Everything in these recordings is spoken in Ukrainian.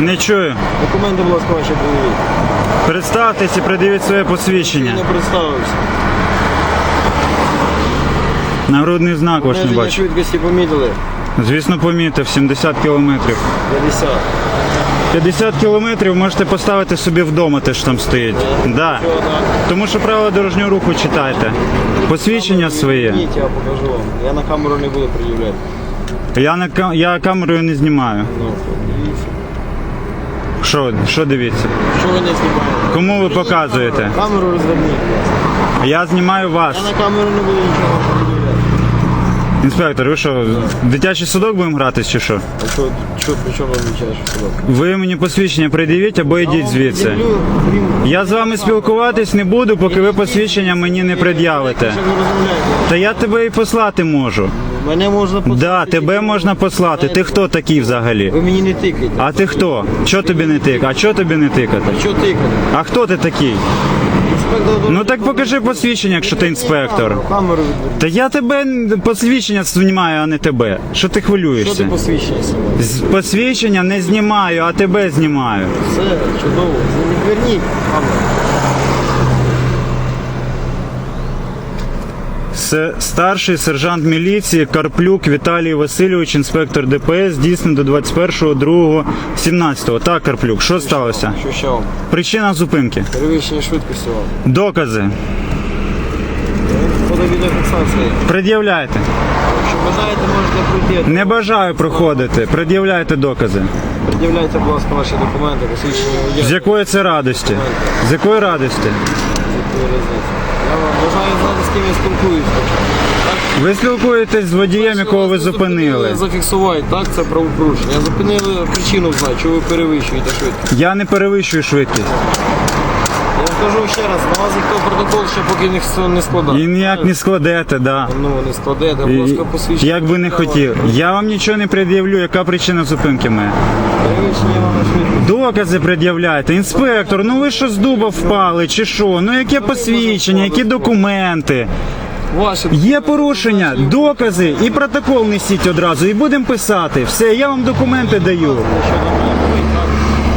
Не чую. Документи, будь ласка, ваші приведіть. Представтесь і придивіть своє посвідчення. не представився. Нагрудний знак ваш не Обмеження бачу. швидкості помітили. Звісно, помітив 70 кілометрів. 50. 50 кілометрів можете поставити собі вдома, те, що там стоїть. Да. Так? Тому що правила дорожнього руху читайте. Посвідчення своє. Я покажу вам. Я на камеру не буду пред'являти. Я на ка- я камерою не знімаю. Ну. Що, що дивіться? Що ви не знімаєте? Кому ви показуєте? Камеру розверніть. Я знімаю вас. Я на камеру не буду нічого пред'являти. Інспектор, ви що, в дитячий садок будемо гратись чи що? А що, що при чому відмічаєш сюди? Ви мені посвідчення придивіть або йдіть звідси. Я з вами спілкуватись не буду, поки ви посвідчення мені не пред'явите. Що ви розмовляєте? Та я тебе і послати можу. Мене можна послати. Да, тебе можна послати. Ти хто такий взагалі? Ви мені не тикайте. А ти хто? Чо тобі не тик? А чо тобі не тикати? Що тикати? А хто ти такий? Інспектор Ну так покажи посвідчення, якщо ти інспектор. Камеру. Та я тебе посвідчення знімаю, а не тебе. Що ти Що ти хвилюєшся? посвідчення знімаєш? З- Посвідчення не знімаю, а тебе знімаю. Все, чудово. Відверніть камеру. Старший сержант міліції Карплюк Віталій Васильович, інспектор ДПС, дійсно до 21.02.17. Так, Карплюк, що сталося? Що ще вам? Причина зупинки. Перевищення швидкості вам. Докази. Фото відеофіксація. Пред'являйте. Якщо бажаєте, можете пройти. Не бажаю проходити. Пред'являйте докази. Пред'являйте, будь ласка, ваші документи, посвідчення водія. З якої це радості? З якої радості? Якої різниці? Я вам бажаю знати, з ким я спілкуюсь. Ви спілкуєтесь з водієм, якого ви зупинили. Зафіксувати, так, це правопорушення. Я зупинили причину знаю, чого ви перевищуєте швидкість. Я не перевищую швидкість. Я вам кажу ще раз, на вас ніхто протокол ще поки ніхто не складає. І ніяк не складете, да. Ну, не складете, будь ласка, посвідчення. Як би не хотів. Я вам нічого не пред'явлю, яка причина зупинки моя. Докази пред'являйте. Інспектор, ну ви що з дуба впали, чи що? Ну яке посвідчення, які документи? Є порушення, докази і протокол несіть одразу, і будемо писати. Все, я вам документи даю.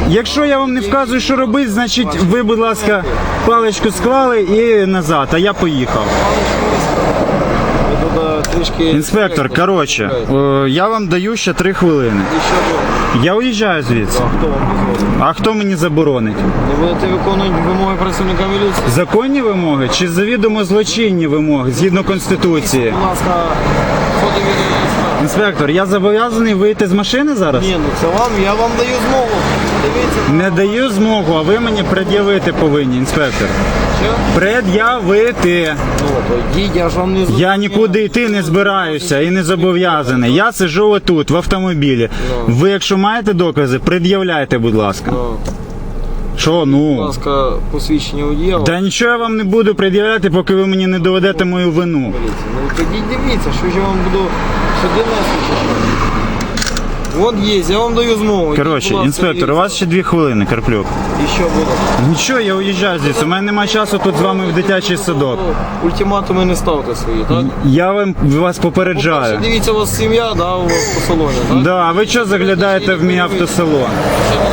Якщо я вам не вказую, що робити, значить ви, будь ласка, паличку склали і назад, а я поїхав. Ви трішки... Інспектор, коротше, е, я вам даю ще три хвилини. І що ви? Я уїжджаю звідси. А хто вам дозволить? А хто мені заборонить? Не будете виконувати вимоги працівника міліції? Законні вимоги чи завідомо злочинні вимоги згідно конституції? Будь ласка, Інспектор, я зобов'язаний вийти з машини зараз? Ні, ну це вам, я вам даю змогу. Дивіться. Не даю змогу, а ви мені пред'явити повинні, інспектор. Що? Пред'явити. Ну, то йдіть, я ж вам не Я нікуди йти не збираюся і не зобов'язаний. Я сиджу отут, в автомобілі. Ви, якщо маєте докази, пред'являйте, будь ласка. Ну, Що, Будь ну? ласка, посвідчення водія. Та нічого я вам не буду пред'являти, поки ви мені не доведете мою вину. Ну, тоді дивіться, що ж я вам буду сюди нести чи? От є, я вам даю змогу. Коротше, інспектор, у вас ще дві хвилини, Карплюк. І що буде? Нічого, я уїжджаю звідси. У мене немає часу тут з вами в дитячий садок. Ультиматуми не ставте свої, так? Я вам вас По-перше, попереджаю. Дивіться, у вас сім'я, да, у вас по салоні, так? Да, а ви що заглядаєте в мій автосалон? Ще?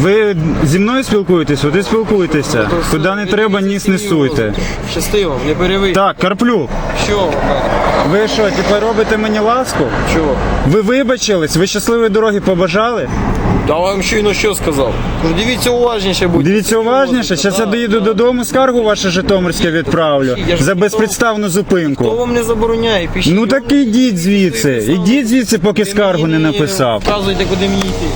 Ви зі мною спілкуєтесь? От і спілкуйтеся. То Куди не ви треба, ніс не сім'ю суйте. возите. Щасти не перевийте. Так, Карплюк, Що ви що, тепер робите мені ласку? Чого? Ви вибачились? Ви щасливої дороги побажали? Я вам щойно що сказав? Кажу, Дивіться уважніше будьте. Дивіться уважніше, зараз я доїду додому, скаргу ваше Житомирське відправлю за безпідставну Хто зупинку. вам не забороняє? Пишіть. Ну так ідіть звідси, ідіть звідси, поки скаргу не написав. Вказуйте, куди мені йти.